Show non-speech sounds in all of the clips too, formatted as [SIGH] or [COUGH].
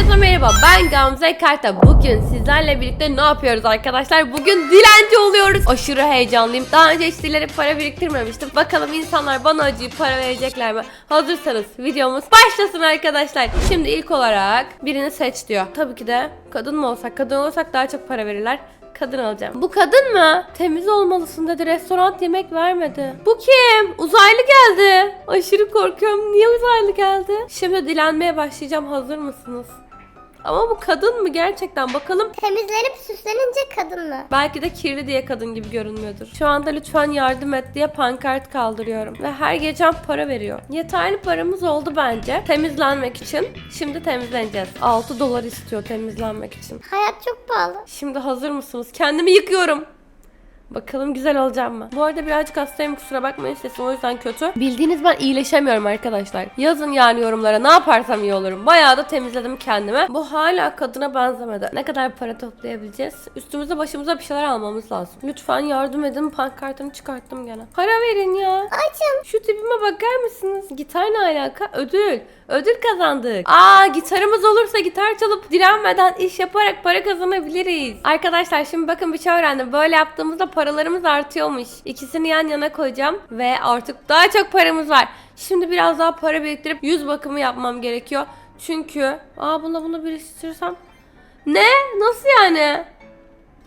Herkese merhaba ben Gamze Karta. Bugün sizlerle birlikte ne yapıyoruz arkadaşlar? Bugün dilenci oluyoruz. Aşırı heyecanlıyım. Daha önce hiç dilere para biriktirmemiştim. Bakalım insanlar bana acıyıp para verecekler mi? Hazırsanız videomuz başlasın arkadaşlar. Şimdi ilk olarak birini seç diyor. Tabii ki de kadın mı olsak Kadın olursak daha çok para verirler Kadın alacağım. Bu kadın mı? Temiz olmalısın dedi. Restoran yemek vermedi. Bu kim? Uzaylı geldi. Aşırı korkuyorum. Niye uzaylı geldi? Şimdi dilenmeye başlayacağım. Hazır mısınız? Ama bu kadın mı gerçekten? Bakalım. Temizlenip süslenince kadın mı? Belki de kirli diye kadın gibi görünmüyordur. Şu anda lütfen yardım et diye pankart kaldırıyorum. Ve her geçen para veriyor. Yeterli paramız oldu bence. Temizlenmek için. Şimdi temizleneceğiz. 6 dolar istiyor temizlenmek için. Hayat çok pahalı. Şimdi hazır mısınız? Kendimi yıkıyorum. Bakalım güzel olacağım mı? Bu arada birazcık hastayım kusura bakmayın sesim o yüzden kötü. Bildiğiniz ben iyileşemiyorum arkadaşlar. Yazın yani yorumlara ne yaparsam iyi olurum. Bayağı da temizledim kendime. Bu hala kadına benzemedi. Ne kadar para toplayabileceğiz? Üstümüze başımıza bir şeyler almamız lazım. Lütfen yardım edin. Pankartını çıkarttım gene. Para verin ya. Açım. Şu tipime bakar mısınız? Gitar ne alaka? Ödül. Ödül kazandık. Aa gitarımız olursa gitar çalıp direnmeden iş yaparak para kazanabiliriz. Arkadaşlar şimdi bakın bir şey öğrendim. Böyle yaptığımızda paralarımız artıyormuş. İkisini yan yana koyacağım ve artık daha çok paramız var. Şimdi biraz daha para biriktirip yüz bakımı yapmam gerekiyor. Çünkü aa bunu bunu birleştirirsem ne? Nasıl yani?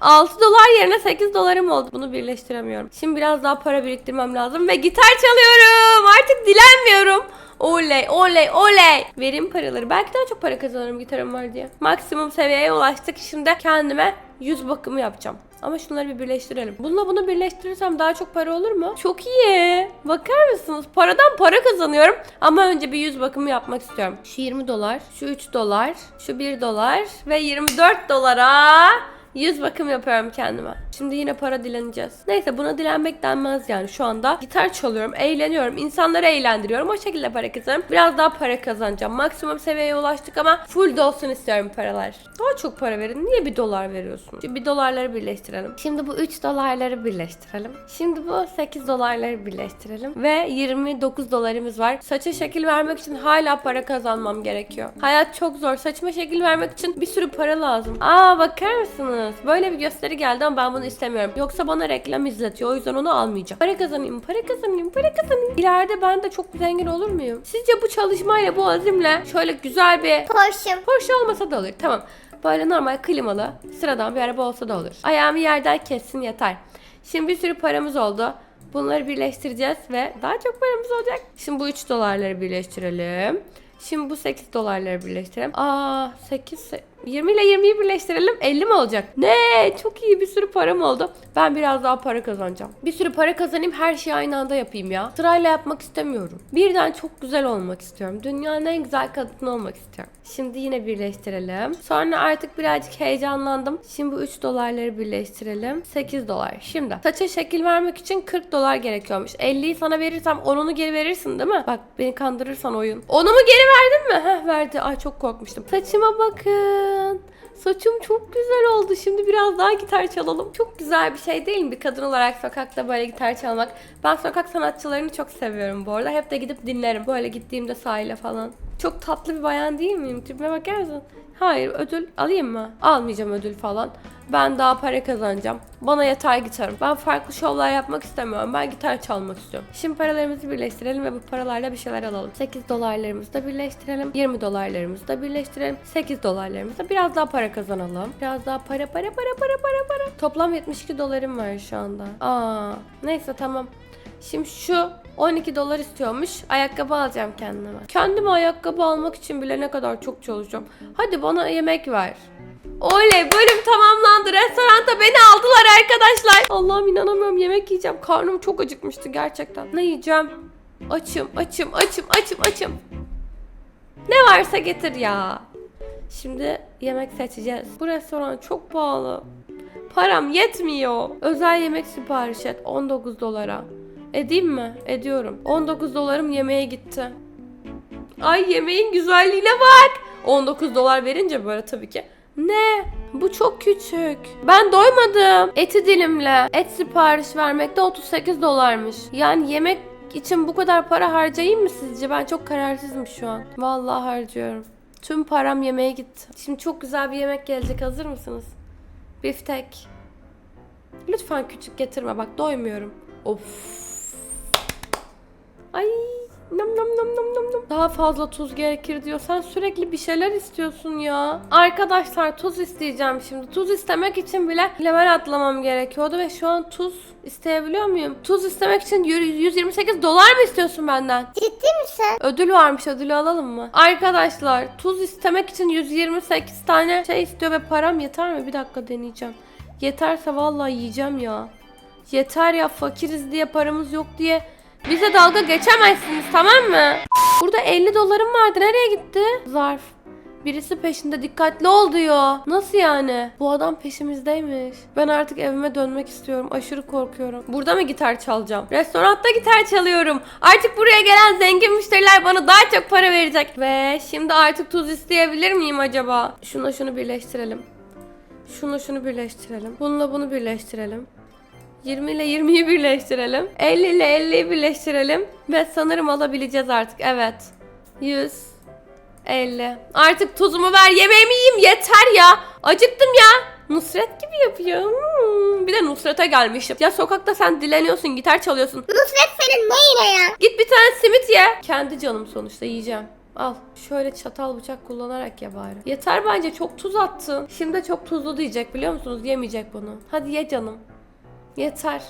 6 dolar yerine 8 dolarım oldu. Bunu birleştiremiyorum. Şimdi biraz daha para biriktirmem lazım ve gitar çalıyorum. Artık dilenmiyorum. Oley oley oley. Verim paraları. Belki daha çok para kazanırım gitarım var diye. Maksimum seviyeye ulaştık. Şimdi kendime yüz bakımı yapacağım. Ama şunları bir birleştirelim. Bununla bunu birleştirirsem daha çok para olur mu? Çok iyi. Bakar mısınız? Paradan para kazanıyorum. Ama önce bir yüz bakımı yapmak istiyorum. Şu 20 dolar, şu 3 dolar, şu 1 dolar ve 24 dolara Yüz bakım yapıyorum kendime. Şimdi yine para dileneceğiz. Neyse buna dilenmek denmez yani şu anda. Gitar çalıyorum, eğleniyorum, insanları eğlendiriyorum. O şekilde para kazanıyorum. Biraz daha para kazanacağım. Maksimum seviyeye ulaştık ama full dolsun istiyorum paralar. Daha çok para verin. Niye bir dolar veriyorsun? Şimdi bir dolarları birleştirelim. Şimdi bu 3 dolarları birleştirelim. Şimdi bu 8 dolarları birleştirelim. Ve 29 dolarımız var. Saça şekil vermek için hala para kazanmam gerekiyor. Hayat çok zor. Saçıma şekil vermek için bir sürü para lazım. Aa bakar mısınız? Böyle bir gösteri geldi ama ben bunu istemiyorum. Yoksa bana reklam izletiyor. O yüzden onu almayacağım. Para kazanayım, para kazanayım, para kazanayım. İleride ben de çok zengin olur muyum? Sizce bu çalışmayla, bu azimle şöyle güzel bir Porsche'm. Porsche olmasa da olur. Tamam. Böyle normal klimalı, sıradan bir araba olsa da olur. Ayağımı yerden kessin yeter. Şimdi bir sürü paramız oldu. Bunları birleştireceğiz ve daha çok paramız olacak. Şimdi bu 3 dolarları birleştirelim. Şimdi bu 8 dolarları birleştirelim. Aa 8 20 ile 20'yi birleştirelim 50 mi olacak? Ne? Çok iyi bir sürü param oldu. Ben biraz daha para kazanacağım. Bir sürü para kazanayım her şeyi aynı anda yapayım ya. Sırayla yapmak istemiyorum. Birden çok güzel olmak istiyorum. Dünyanın en güzel kadını olmak istiyorum. Şimdi yine birleştirelim. Sonra artık birazcık heyecanlandım. Şimdi bu 3 dolarları birleştirelim. 8 dolar. Şimdi saça şekil vermek için 40 dolar gerekiyormuş. 50'yi sana verirsem 10'unu geri verirsin değil mi? Bak beni kandırırsan oyun. 10'umu geri verdin mi? Heh verdi. Ay çok korkmuştum. Saçıma bakın. Saçım çok güzel oldu. Şimdi biraz daha gitar çalalım. Çok güzel bir şey değil mi? Bir kadın olarak sokakta böyle gitar çalmak. Ben sokak sanatçılarını çok seviyorum bu arada. Hep de gidip dinlerim. Böyle gittiğimde sahile falan. Çok tatlı bir bayan değil miyim? Tipime bakar mısın? Hayır ödül alayım mı? Almayacağım ödül falan. Ben daha para kazanacağım. Bana yeter gitarım. Ben farklı şovlar yapmak istemiyorum. Ben gitar çalmak istiyorum. Şimdi paralarımızı birleştirelim ve bu paralarla bir şeyler alalım. 8 dolarlarımızı da birleştirelim. 20 dolarlarımızı da birleştirelim. 8 dolarlarımızı da biraz daha para kazanalım. Biraz daha para para para para para para. Toplam 72 dolarım var şu anda. Aa, neyse tamam. Şimdi şu 12 dolar istiyormuş. Ayakkabı alacağım kendime. Kendime ayakkabı almak için bile ne kadar çok çalışacağım. Hadi bana yemek ver. Oley bölüm tamamlandı. Restoranta beni aldılar arkadaşlar. Allah'ım inanamıyorum yemek yiyeceğim. Karnım çok acıkmıştı gerçekten. Ne yiyeceğim? Açım, açım, açım, açım, açım. Ne varsa getir ya. Şimdi yemek seçeceğiz. Bu restoran çok pahalı. Param yetmiyor. Özel yemek sipariş et 19 dolara. Edeyim mi? Ediyorum. 19 dolarım yemeğe gitti. Ay yemeğin güzelliğine bak. 19 dolar verince böyle tabii ki. Ne? Bu çok küçük. Ben doymadım. Eti dilimle. Et sipariş vermekte 38 dolarmış. Yani yemek için bu kadar para harcayayım mı sizce? Ben çok kararsızım şu an. Vallahi harcıyorum. Tüm param yemeğe gitti. Şimdi çok güzel bir yemek gelecek. Hazır mısınız? Biftek. Lütfen küçük getirme bak doymuyorum. Of. Ay Daha fazla tuz gerekir diyor. Sen sürekli bir şeyler istiyorsun ya. Arkadaşlar tuz isteyeceğim şimdi. Tuz istemek için bile level atlamam gerekiyordu ve şu an tuz isteyebiliyor muyum? Tuz istemek için yürü- 128 dolar mı istiyorsun benden? Ciddi misin? Ödül varmış ödülü alalım mı? Arkadaşlar tuz istemek için 128 tane şey istiyor ve param yeter mi? Bir dakika deneyeceğim. Yeterse vallahi yiyeceğim ya. Yeter ya fakiriz diye paramız yok diye bize dalga geçemezsiniz tamam mı? Burada 50 dolarım vardı nereye gitti? Zarf. Birisi peşinde dikkatli ol diyor. Nasıl yani? Bu adam peşimizdeymiş. Ben artık evime dönmek istiyorum. Aşırı korkuyorum. Burada mı gitar çalacağım? Restoranda gitar çalıyorum. Artık buraya gelen zengin müşteriler bana daha çok para verecek. Ve şimdi artık tuz isteyebilir miyim acaba? Şuna şunu birleştirelim. Şunu şunu birleştirelim. Bununla bunu birleştirelim. 20 ile 20'yi birleştirelim. 50 ile 50'yi birleştirelim. Ve sanırım alabileceğiz artık. Evet. 100. 50. Artık tuzumu ver yemeğimi yiyeyim yeter ya. Acıktım ya. Nusret gibi yapıyor. Hmm, Bir de Nusret'e gelmişim. Ya sokakta sen dileniyorsun, gitar çalıyorsun. Nusret senin neyine ya? Git bir tane simit ye. Kendi canım sonuçta yiyeceğim. Al. Şöyle çatal bıçak kullanarak ye bari. Yeter bence çok tuz attın. Şimdi çok tuzlu diyecek biliyor musunuz? Yemeyecek bunu. Hadi ye canım. Yeter.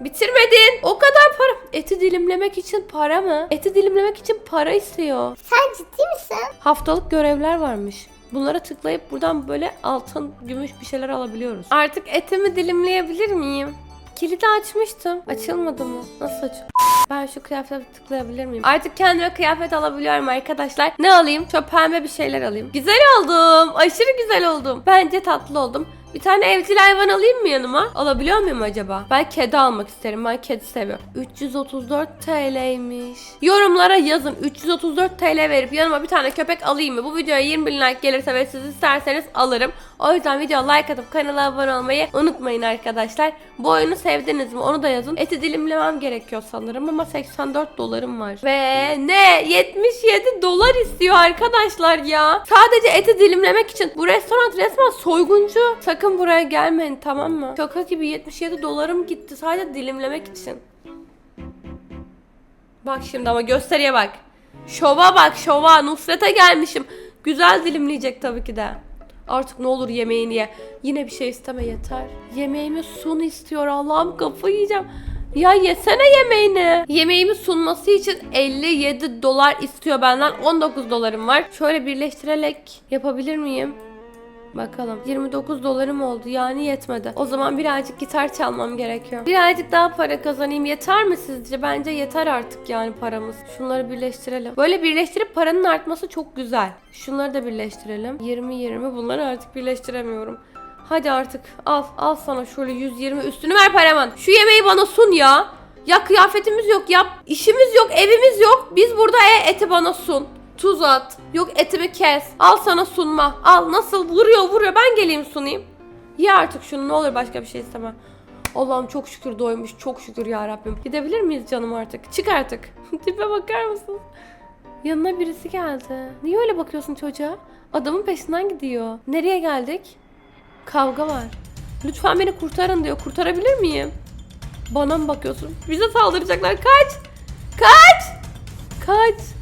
Bitirmedin. O kadar para. Eti dilimlemek için para mı? Eti dilimlemek için para istiyor. Sen ciddi misin? Haftalık görevler varmış. Bunlara tıklayıp buradan böyle altın, gümüş bir şeyler alabiliyoruz. Artık etimi dilimleyebilir miyim? Kilidi açmıştım. Açılmadı mı? Nasıl aç? Ben şu kıyafete tıklayabilir miyim? Artık kendime kıyafet alabiliyorum arkadaşlar. Ne alayım? Çok pembe bir şeyler alayım. Güzel oldum. Aşırı güzel oldum. Bence tatlı oldum. Bir tane evcil hayvan alayım mı yanıma? Alabiliyor muyum acaba? Ben kedi almak isterim. Ben kedi seviyorum. 334 TL'ymiş. Yorumlara yazın. 334 TL verip yanıma bir tane köpek alayım mı? Bu videoya 20 bin like gelirse ve siz isterseniz alırım. O yüzden video like atıp kanala abone olmayı unutmayın arkadaşlar. Bu oyunu sevdiniz mi? Onu da yazın. Eti dilimlemem gerekiyor sanırım ama 84 dolarım var. Ve ne? 77 dolar istiyor arkadaşlar ya. Sadece eti dilimlemek için. Bu restoran resmen soyguncu. Sakın buraya gelmeyin tamam mı? Şaka gibi 77 dolarım gitti sadece dilimlemek için. Bak şimdi ama gösteriye bak. Şova bak şova. Nusret'e gelmişim. Güzel dilimleyecek tabii ki de. Artık ne olur yemeğini ye. Yine bir şey isteme yeter. Yemeğimi sun istiyor Allah'ım kafayı yiyeceğim. Ya yesene yemeğini. Yemeğimi sunması için 57 dolar istiyor benden. 19 dolarım var. Şöyle birleştirerek yapabilir miyim? Bakalım. 29 dolarım oldu yani yetmedi. O zaman birazcık gitar çalmam gerekiyor. Birazcık daha para kazanayım. Yeter mi sizce? Bence yeter artık yani paramız. Şunları birleştirelim. Böyle birleştirip paranın artması çok güzel. Şunları da birleştirelim. 20-20 bunları artık birleştiremiyorum. Hadi artık al. Al sana şöyle 120 üstünü ver paramın. Şu yemeği bana sun ya. Ya kıyafetimiz yok ya işimiz yok evimiz yok. Biz burada e, eti bana sun. Tuz at. Yok etimi kes. Al sana sunma. Al nasıl vuruyor vuruyor ben geleyim sunayım. Ye artık şunu ne olur başka bir şey istemem. Allah'ım çok şükür doymuş. Çok şükür ya Rabbim. Gidebilir miyiz canım artık? Çık artık. [LAUGHS] Tipe bakar mısın? Yanına birisi geldi. Niye öyle bakıyorsun çocuğa? Adamın peşinden gidiyor. Nereye geldik? Kavga var. Lütfen beni kurtarın diyor. Kurtarabilir miyim? Bana mı bakıyorsun? Bize saldıracaklar. Kaç! Kaç! Kaç!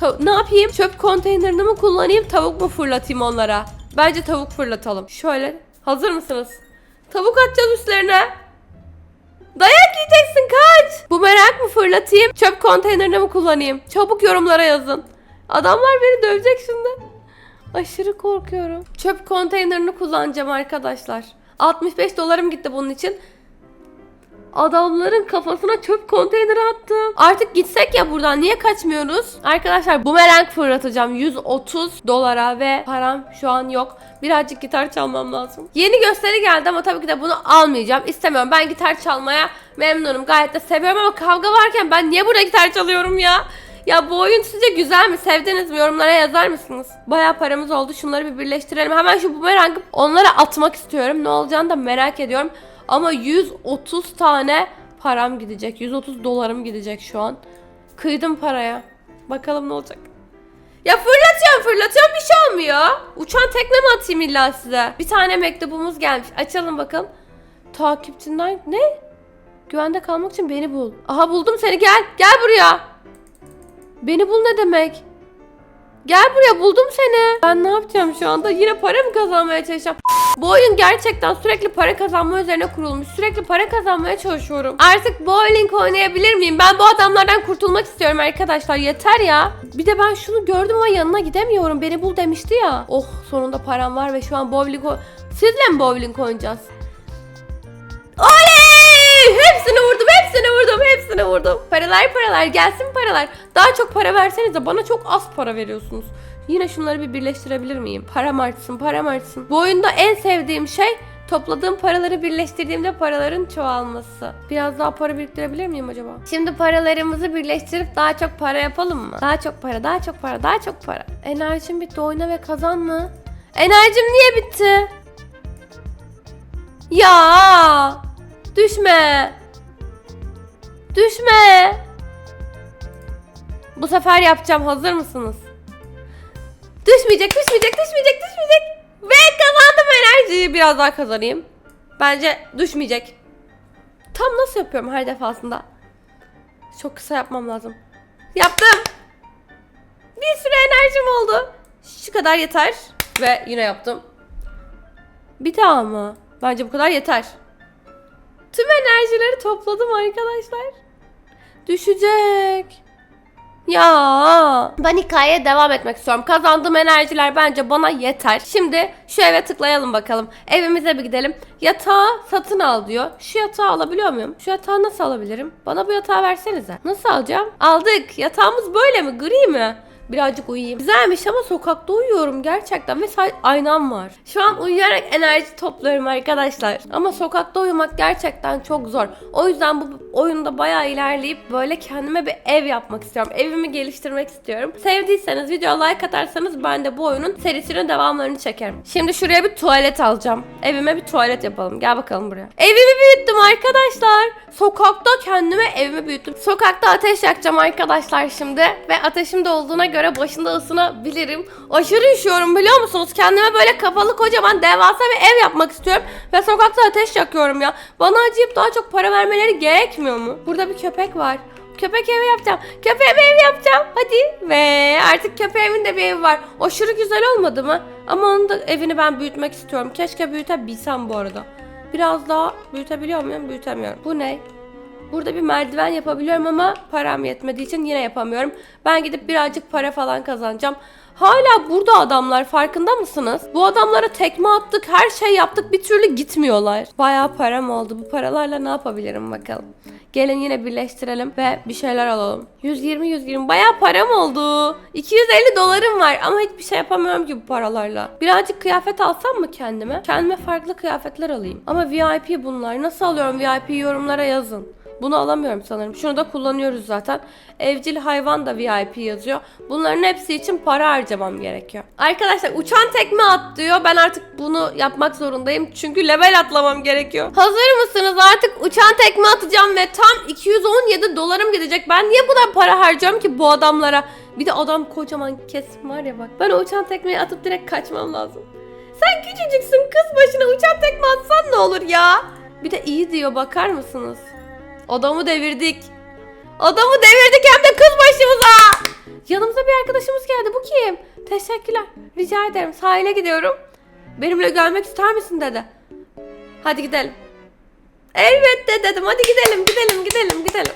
Ta- ne yapayım? Çöp konteynerini mi kullanayım, tavuk mu fırlatayım onlara? Bence tavuk fırlatalım. Şöyle. Hazır mısınız? Tavuk atacağız üstlerine. Dayak yiyeceksin kaç. Bu merak mı fırlatayım? Çöp konteynerini mi kullanayım? Çabuk yorumlara yazın. Adamlar beni dövecek şimdi. Aşırı korkuyorum. Çöp konteynerini kullanacağım arkadaşlar. 65 dolarım gitti bunun için. Adamların kafasına çöp konteyneri attım. Artık gitsek ya buradan niye kaçmıyoruz? Arkadaşlar bumerang fırlatacağım 130 dolara ve param şu an yok. Birazcık gitar çalmam lazım. Yeni gösteri geldi ama tabii ki de bunu almayacağım. İstemiyorum. Ben gitar çalmaya memnunum. Gayet de seviyorum ama kavga varken ben niye burada gitar çalıyorum ya? Ya bu oyun sizce güzel mi? Sevdiniz mi? Yorumlara yazar mısınız? Bayağı paramız oldu. Şunları bir birleştirelim. Hemen şu bumerangı onlara atmak istiyorum. Ne olacağını da merak ediyorum. Ama 130 tane param gidecek. 130 dolarım gidecek şu an. Kıydım paraya. Bakalım ne olacak. Ya fırlatıyorum fırlatıyorum bir şey olmuyor. Uçan tekne mi atayım illa size? Bir tane mektubumuz gelmiş. Açalım bakalım. Takipçinden ne? Güvende kalmak için beni bul. Aha buldum seni gel. Gel buraya. Beni bul ne demek? Gel buraya buldum seni. Ben ne yapacağım şu anda? Yine para mı kazanmaya çalışacağım? Bu oyun gerçekten sürekli para kazanma üzerine kurulmuş. Sürekli para kazanmaya çalışıyorum. Artık bowling oynayabilir miyim? Ben bu adamlardan kurtulmak istiyorum arkadaşlar. Yeter ya. Bir de ben şunu gördüm ama yanına gidemiyorum. Beni bul demişti ya. Oh sonunda param var ve şu an bowling Sizle mi bowling oynayacağız? Oley! Hepsini vurdum, hepsini vurdum, hepsini vurdum. Paralar paralar, gelsin paralar. Daha çok para versenize bana çok az para veriyorsunuz. Yine şunları bir birleştirebilir miyim? Param artsın, param artsın. Bu oyunda en sevdiğim şey topladığım paraları birleştirdiğimde paraların çoğalması. Biraz daha para biriktirebilir miyim acaba? Şimdi paralarımızı birleştirip daha çok para yapalım mı? Daha çok para, daha çok para, daha çok para. Enerjim bitti, oyna ve kazan mı? Enerjim niye bitti? Ya! Düşme! Düşme! Bu sefer yapacağım. Hazır mısınız? Düşmeyecek, düşmeyecek, düşmeyecek, düşmeyecek. Ve kazandım enerjiyi. Biraz daha kazanayım. Bence düşmeyecek. Tam nasıl yapıyorum her defasında? Çok kısa yapmam lazım. Yaptım. Bir sürü enerjim oldu. Şu kadar yeter. Ve yine yaptım. Bir daha mı? Bence bu kadar yeter. Tüm enerjileri topladım arkadaşlar. Düşecek. Ya ben hikayeye devam etmek istiyorum. Kazandığım enerjiler bence bana yeter. Şimdi şu eve tıklayalım bakalım. Evimize bir gidelim. Yatağı satın al diyor. Şu yatağı alabiliyor muyum? Şu yatağı nasıl alabilirim? Bana bu yatağı versenize. Nasıl alacağım? Aldık. Yatağımız böyle mi? Gri mi? Birazcık uyuyayım. Güzelmiş ama sokakta uyuyorum gerçekten ve sadece aynam var. Şu an uyuyarak enerji topluyorum arkadaşlar. Ama sokakta uyumak gerçekten çok zor. O yüzden bu oyunda bayağı ilerleyip böyle kendime bir ev yapmak istiyorum. Evimi geliştirmek istiyorum. Sevdiyseniz video like atarsanız ben de bu oyunun serisinin devamlarını çekerim. Şimdi şuraya bir tuvalet alacağım. Evime bir tuvalet yapalım. Gel bakalım buraya. Evimi büyüttüm arkadaşlar. Sokakta kendime evimi büyüttüm. Sokakta ateş yakacağım arkadaşlar şimdi. Ve ateşim de olduğuna göre başında ısınabilirim. Aşırı üşüyorum biliyor musunuz? Kendime böyle kapalı kocaman devasa bir ev yapmak istiyorum. Ve sokakta ateş yakıyorum ya. Bana acıyıp daha çok para vermeleri gerekmiyor mu? Burada bir köpek var. Köpek evi yapacağım. Köpeğime ev yapacağım. Hadi. Ve artık köpeğimin de bir evi var. Aşırı güzel olmadı mı? Ama onun da evini ben büyütmek istiyorum. Keşke büyütebilsem bu arada. Biraz daha büyütebiliyor muyum? Büyütemiyorum. Bu ne? Burada bir merdiven yapabiliyorum ama param yetmediği için yine yapamıyorum. Ben gidip birazcık para falan kazanacağım. Hala burada adamlar farkında mısınız? Bu adamlara tekme attık, her şey yaptık bir türlü gitmiyorlar. Bayağı param oldu. Bu paralarla ne yapabilirim bakalım. Gelin yine birleştirelim ve bir şeyler alalım. 120 120 bayağı param oldu. 250 dolarım var ama hiçbir şey yapamıyorum ki bu paralarla. Birazcık kıyafet alsam mı kendime? Kendime farklı kıyafetler alayım. Ama VIP bunlar. Nasıl alıyorum VIP yorumlara yazın. Bunu alamıyorum sanırım. Şunu da kullanıyoruz zaten. Evcil hayvan da VIP yazıyor. Bunların hepsi için para harcamam gerekiyor. Arkadaşlar uçan tekme at diyor. Ben artık bunu yapmak zorundayım. Çünkü level atlamam gerekiyor. Hazır mısınız? Artık uçan tekme atacağım ve tam 217 dolarım gidecek. Ben niye bu kadar para harcıyorum ki bu adamlara? Bir de adam kocaman kesim var ya bak. Ben o uçan tekmeyi atıp direkt kaçmam lazım. Sen küçücüksün kız başına uçan tekme atsan ne olur ya? Bir de iyi diyor bakar mısınız? Adamı devirdik. Adamı devirdik hem de kız başımıza. Yanımıza bir arkadaşımız geldi. Bu kim? Teşekkürler. Rica ederim. Sahile gidiyorum. Benimle gelmek ister misin dedi. Hadi gidelim. Elbette dedim. Hadi gidelim, gidelim, gidelim, gidelim.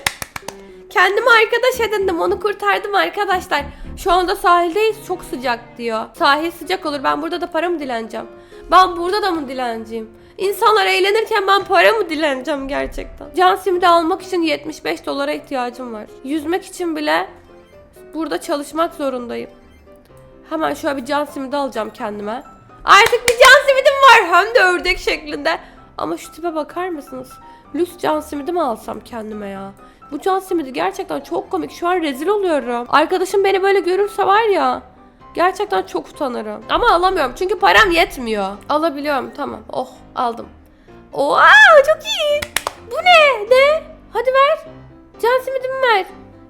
Kendime arkadaş edindim. Onu kurtardım arkadaşlar. Şu anda sahildeyiz. Çok sıcak diyor. Sahil sıcak olur. Ben burada da para mı dileneceğim? Ben burada da mı dilenciyim? İnsanlar eğlenirken ben para mı dileneceğim gerçekten? Can simidi almak için 75 dolara ihtiyacım var. Yüzmek için bile burada çalışmak zorundayım. Hemen şöyle bir can simidi alacağım kendime. Artık bir can simidim var. Hem de ördek şeklinde. Ama şu tipe bakar mısınız? Lüks can simidi mi alsam kendime ya? Bu can simidi gerçekten çok komik. Şu an rezil oluyorum. Arkadaşım beni böyle görürse var ya. Gerçekten çok utanırım. Ama alamıyorum çünkü param yetmiyor. Alabiliyorum tamam. Oh aldım. Oha çok iyi. Bu ne? Ne? Hadi ver. Can simidimi ver.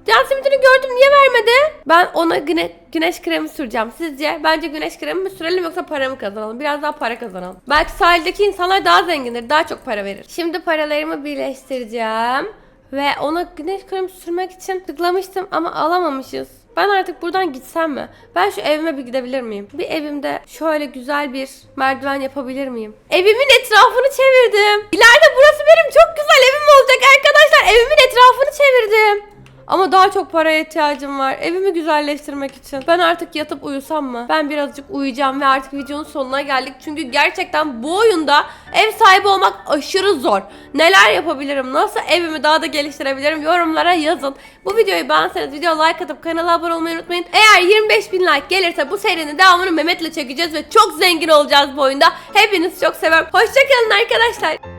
Can simidini gördüm niye vermedi? Ben ona yine güneş kremi süreceğim. Sizce bence güneş kremi mi sürelim yoksa para mı kazanalım? Biraz daha para kazanalım. Belki sahildeki insanlar daha zengindir. Daha çok para verir. Şimdi paralarımı birleştireceğim. Ve ona güneş kremi sürmek için tıklamıştım ama alamamışız. Ben artık buradan gitsem mi? Ben şu evime bir gidebilir miyim? Bir evimde şöyle güzel bir merdiven yapabilir miyim? Evimin etrafını çevirdim. İleride burası benim çok güzel evim olacak arkadaşlar. Evimin etrafını çevirdim. Ama daha çok paraya ihtiyacım var. Evimi güzelleştirmek için. Ben artık yatıp uyusam mı? Ben birazcık uyuyacağım ve artık videonun sonuna geldik. Çünkü gerçekten bu oyunda ev sahibi olmak aşırı zor. Neler yapabilirim? Nasıl evimi daha da geliştirebilirim? Yorumlara yazın. Bu videoyu beğenseniz video like atıp kanala abone olmayı unutmayın. Eğer 25 bin like gelirse bu serinin devamını Mehmet'le çekeceğiz ve çok zengin olacağız bu oyunda. Hepinizi çok seviyorum. Hoşçakalın arkadaşlar.